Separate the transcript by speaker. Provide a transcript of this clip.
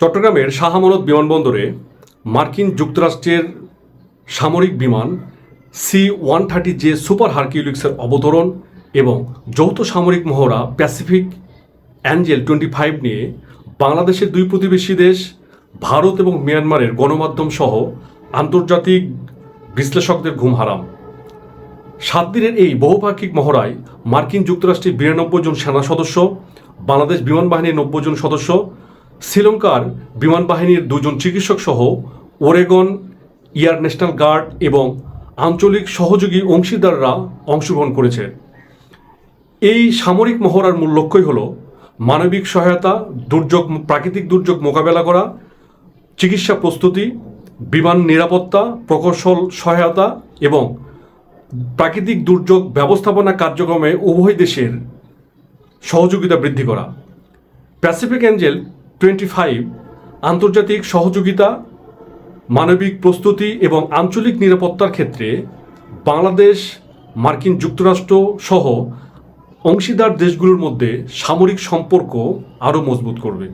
Speaker 1: চট্টগ্রামের শাহ আমানত বিমানবন্দরে মার্কিন যুক্তরাষ্ট্রের সামরিক বিমান C one thirty J super হারকিউলিক্সের অবতরণ এবং যৌথ সামরিক মহড়া প্যাসিফিক অ্যাঞ্জেল টোয়েন্টি ফাইভ নিয়ে বাংলাদেশের দুই প্রতিবেশী দেশ, ভারত এবং মিয়ানমারের গণমাধ্যম সহ আন্তর্জাতিক বিশ্লেষকদের ঘুম হারাম। সাত দিনের এই বহুপাক্ষিক মহড়ায় মার্কিন যুক্তরাষ্ট্রের বিরানব্বই জন সেনা সদস্য, বাংলাদেশ বিমান বাহিনীর নব্বই জন সদস্য শ্রীলঙ্কার বিমান বাহিনীর দুজন চিকিৎসক সহ ওরেগন, এয়ার ন্যাশনাল গার্ড এবং আঞ্চলিক সহযোগী অংশীদাররা অংশগ্রহণ করেছে। এই সামরিক মহড়ার মূল লক্ষ্যই হল মানবিক সহায়তা, দুর্যোগ, প্রাকৃতিক দুর্যোগ মোকাবেলা করা, চিকিৎসা প্রস্তুতি, বিমান নিরাপত্তা, প্রকৌশল সহায়তা এবং প্রাকৃতিক দুর্যোগ ব্যবস্থাপনা কার্যক্রমে উভয় দেশের সহযোগিতা বৃদ্ধি করা। প্যাসিফিক অ্যাঞ্জেল টোয়েন্টি ফাইভ, আন্তর্জাতিক সহযোগিতা, মানবিক প্রস্তুতি এবং আঞ্চলিক নিরাপত্তার ক্ষেত্রে বাংলাদেশ, মার্কিন যুক্তরাষ্ট্র সহ অংশীদার দেশগুলোর মধ্যে সামরিক সম্পর্ক আরও মজবুত করবে।